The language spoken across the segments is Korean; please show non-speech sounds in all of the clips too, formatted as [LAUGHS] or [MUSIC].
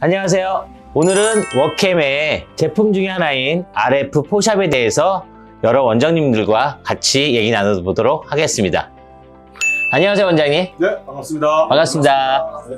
안녕하세요. 오늘은 워캠의 제품 중에 하나인 RF 포샵에 대해서 여러 원장님들과 같이 얘기 나눠보도록 하겠습니다. 안녕하세요, 원장님. 네, 반갑습니다. 반갑습니다. 네.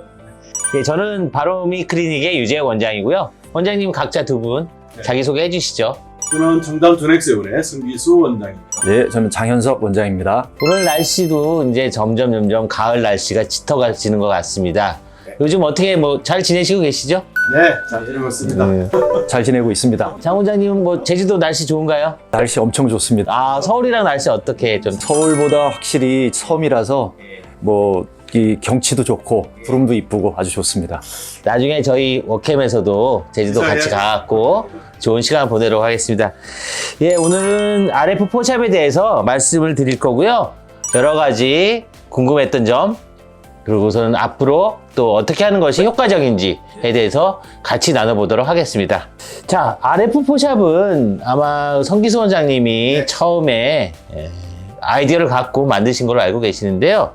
예, 저는 바로미 클리닉의 유재 원장이고요. 원장님 각자 두 분 네. 자기소개 해주시죠. 저는 청담 전액세운의 승기수 원장입니다. 네, 저는 장현석 원장입니다. 오늘 날씨도 이제 점점 점점 가을 날씨가 짙어가지는 것 같습니다. 네. 요즘 어떻게 뭐 잘 지내시고 계시죠? 네, 잘 지내고 네. 있습니다. 잘 지내고 있습니다. 장 원장님은 뭐 제주도 날씨 좋은가요? 날씨 엄청 좋습니다. 아 서울이랑 날씨 어떻게 좀 서울보다 확실히 섬이라서 뭐 이 경치도 좋고 구름도 이쁘고 아주 좋습니다. 나중에 저희 워캠에서도 제주도 같이. 가갖고 좋은 시간 보내도록 하겠습니다. 예, 오늘은 RF 포샵에 대해서 말씀을 드릴 거고요. 여러 가지 궁금했던 점, 그리고서는 앞으로 또 어떻게 하는 것이 효과적인지에 대해서 같이 나눠보도록 하겠습니다. 자, RF 포샵은 아마 성기수 원장님이 네. 처음에 예, 아이디어를 갖고 만드신 걸로 알고 계시는데요.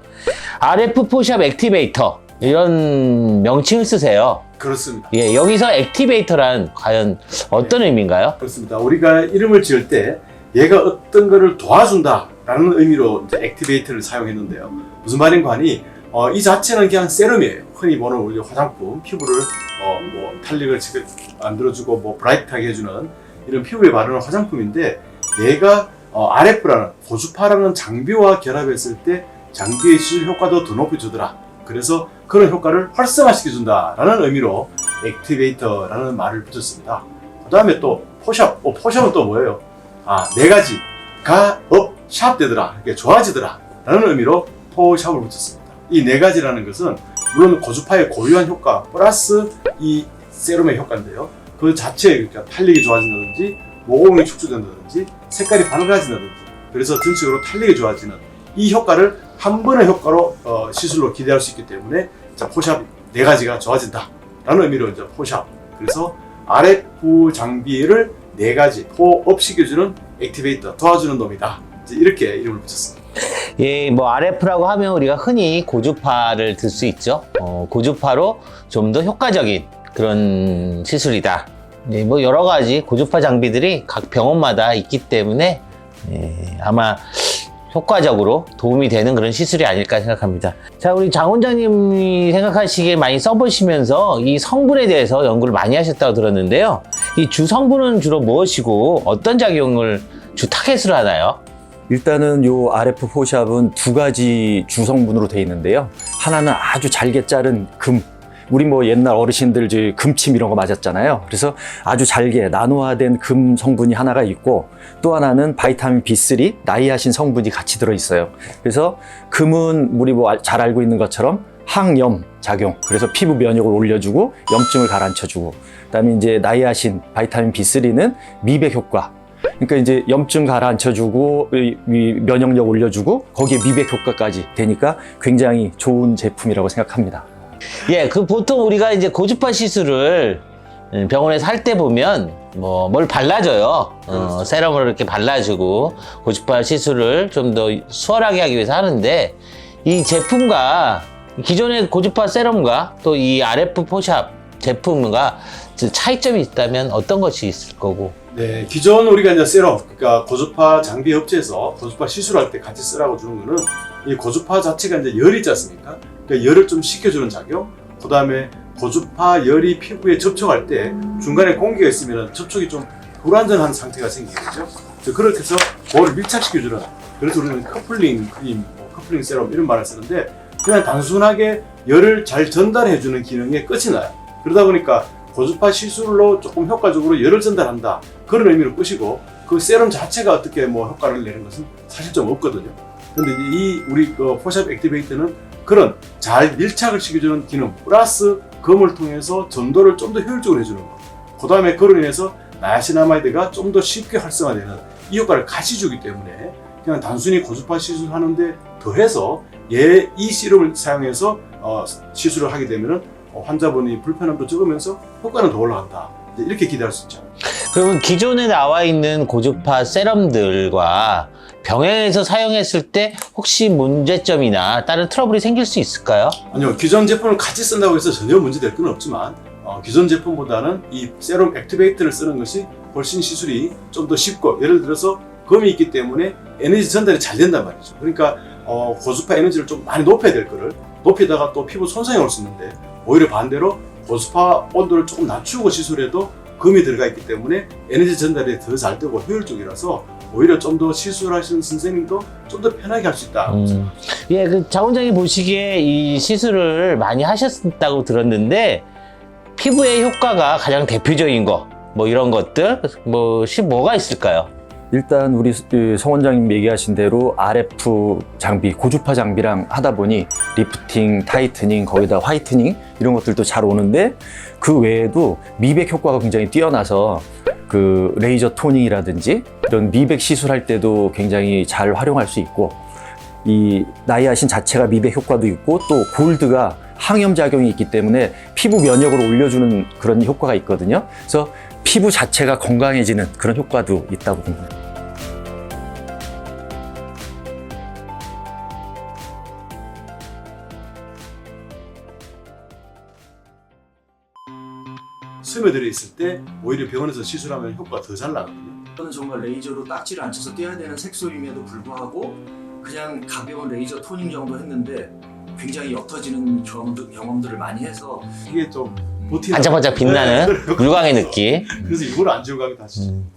RF 포샵 액티베이터 이런 명칭을 쓰세요. 그렇습니다. 예, 여기서 액티베이터란 과연 어떤 의미인가요? 그렇습니다. 우리가 이름을 지을 때 얘가 어떤 거를 도와준다라는 의미로 이제 액티베이터를 사용했는데요. 무슨 말인가 하니 어, 이 자체는 그냥 세럼이에요. 흔히 보는 우리 화장품, 피부를 어, 뭐 탄력을 만들어주고 뭐 브라이트하게 해주는 이런 피부에 바르는 화장품인데 얘가 어, RF라는 고주파라는 장비와 결합했을 때 장비의 시술 효과도 더 높여주더라. 그래서 그런 효과를 활성화시켜준다라는 의미로 액티베이터라는 말을 붙였습니다. 그 다음에 또 포샵, 어, 포샵은 또 뭐예요? 아, 네 가지가 업, 샵 되더라. 이게 좋아지더라. 라는 의미로 포샵을 붙였습니다. 이 네 가지라는 것은 물론 고주파의 고유한 효과 플러스 이 세럼의 효과인데요. 그 자체에 그러니까 탄력이 좋아진다든지 모공이 축소된다든지 색깔이 밝아진다든지 그래서 전체적으로 탄력이 좋아지는 이 효과를 한 번의 효과로 어, 시술로 기대할 수 있기 때문에 자, 포샵 네 가지가 좋아진다 라는 의미로 이제 포샵 그래서 RF 장비를 네 가지 포업 시켜주는 액티베이터 도와주는 놈이다 이렇게 이름을 붙였습니다. 예, 뭐 RF라고 하면 우리가 흔히 고주파를 들 수 있죠. 어, 고주파로 좀 더 효과적인 그런 시술이다. 예, 뭐 여러 가지 고주파 장비들이 각 병원마다 있기 때문에 예, 아마 효과적으로 도움이 되는 그런 시술이 아닐까 생각합니다. 자, 우리 장 원장님이 생각하시기에 많이 써보시면서 이 성분에 대해서 연구를 많이 하셨다고 들었는데요. 이 주 성분은 주로 무엇이고 어떤 작용을 주 타겟으로 하나요? 일단은 요 RF 포샵은 두 가지 주성분으로 되어 있는데요. 하나는 아주 잘게 자른 금. 우리 뭐 옛날 어르신들 저 금침 이런 거 맞았잖아요. 그래서 아주 잘게 나노화된 금 성분이 하나가 있고 또 하나는 바이타민 B3 나이아신 성분이 같이 들어 있어요. 그래서 금은 우리 뭐 잘 알고 있는 것처럼 항염 작용. 그래서 피부 면역을 올려주고 염증을 가라앉혀주고. 그다음에 이제 나이아신 바이타민 B3는 미백 효과. 그러니까 이제 염증 가라앉혀주고 면역력 올려주고 거기에 미백 효과까지 되니까 굉장히 좋은 제품이라고 생각합니다. 예, 그 보통 우리가 이제 고주파 시술을 음, 병원에서 할 때 보면 뭐 뭘 발라줘요. 어, 세럼을 이렇게 발라주고 고주파 시술을 좀 더 수월하게 하기 위해서 하는데 이 제품과 기존의 고주파 세럼과 또 이 RF 포샵 제품과 차이점이 있다면 어떤 것이 있을 거고 네, 기존 우리가 이제 세럼, 그러니까 고주파 장비 업체에서 고주파 시술할 때 같이 쓰라고 주는 거는 이 고주파 자체가 이제 열이 있지 않습니까? 그러니까 열을 좀 식혀주는 작용, 그 다음에 고주파 열이 피부에 접촉할 때 중간에 공기가 있으면 접촉이 좀 불안전한 상태가 생기겠죠? 그렇게 해서 볼을 밀착시켜주는, 그래서 우리는 커플링 크림, 뭐 커플링 세럼 이런 말을 쓰는데 그냥 단순하게 열을 잘 전달해주는 기능에 끝이 나요. 그러다 보니까 고주파 시술로 조금 효과적으로 열을 전달한다. 그런 의미로 끄시고 그 세럼 자체가 어떻게 뭐 효과를 내는 것은 사실 좀 없거든요. 근데 이 우리 그 포샵 액티베이터는 그런 잘 밀착을 시켜주는 기능 플러스 검을 통해서 전도를 좀 더 효율적으로 해주는 거. 그 다음에 그로 인해서 나야시나마이드가 좀 더 쉽게 활성화되는 이 효과를 같이 주기 때문에 그냥 단순히 고주파 시술하는데 더해서 얘 이 시름을 사용해서 어, 시술을 하게 되면은 어, 환자분이 불편함도 적으면서 효과는 더 올라간다. 이렇게 기대할 수 있죠. 그러면 기존에 나와 있는 고주파 세럼들과 병행해서 사용했을 때 혹시 문제점이나 다른 트러블이 생길 수 있을까요? 아니요, 기존 제품을 같이 쓴다고 해서 전혀 문제될 건 없지만 어, 기존 제품보다는 이 세럼 액티베이터를 쓰는 것이 훨씬 시술이 좀 더 쉽고 예를 들어서 금이 있기 때문에 에너지 전달이 잘 된단 말이죠. 그러니까 어, 고주파 에너지를 좀 많이 높여야 될 거를 높이다가 또 피부 손상이 올 수 있는데 오히려 반대로 고주파 온도를 조금 낮추고 시술해도 금이 들어가 있기 때문에 에너지 전달이 더 잘 되고 효율적이라서 오히려 좀 더 시술하시는 선생님도 좀 더 편하게 할 수 있다. 음. 예, 그 자원장님 보시기에 이 시술을 많이 하셨다고 들었는데 피부의 효과가 가장 대표적인 거, 뭐 이런 것들, 뭐, 시 뭐가 있을까요? 일단 우리 그성 원장님 얘기하신 대로 RF 장비, 고주파 장비랑 하다 보니 리프팅, 타이트닝, 거기다 화이트닝 이런 것들도 잘 오는데 그 외에도 미백 효과가 굉장히 뛰어나서 그 레이저 토닝이라든지 이런 미백 시술할 때도 굉장히 잘 활용할 수 있고 이 나이아신 자체가 미백 효과도 있고 또 골드가 항염 작용이 있기 때문에 피부 면역을 올려주는 그런 효과가 있거든요. 그래서 피부 자체가 건강해지는 그런 효과도 있다고 봅니다. 스며들어 있을 때 오히려 병원에서 시술하면 효과가 더 잘 나거든요. 저는 정말 레이저로 딱지를 안 쳐서 떼야 되는 색소임에도 불구하고 그냥 가벼운 레이저 토닝 정도 했는데 굉장히 옅어지는 경험들, 경험들을 많이 해서 이게 좀 반짝반짝 빛나는 [LAUGHS] 물광의 느낌. 그래서 일부러 안 지우고 하기도 하시죠. 음.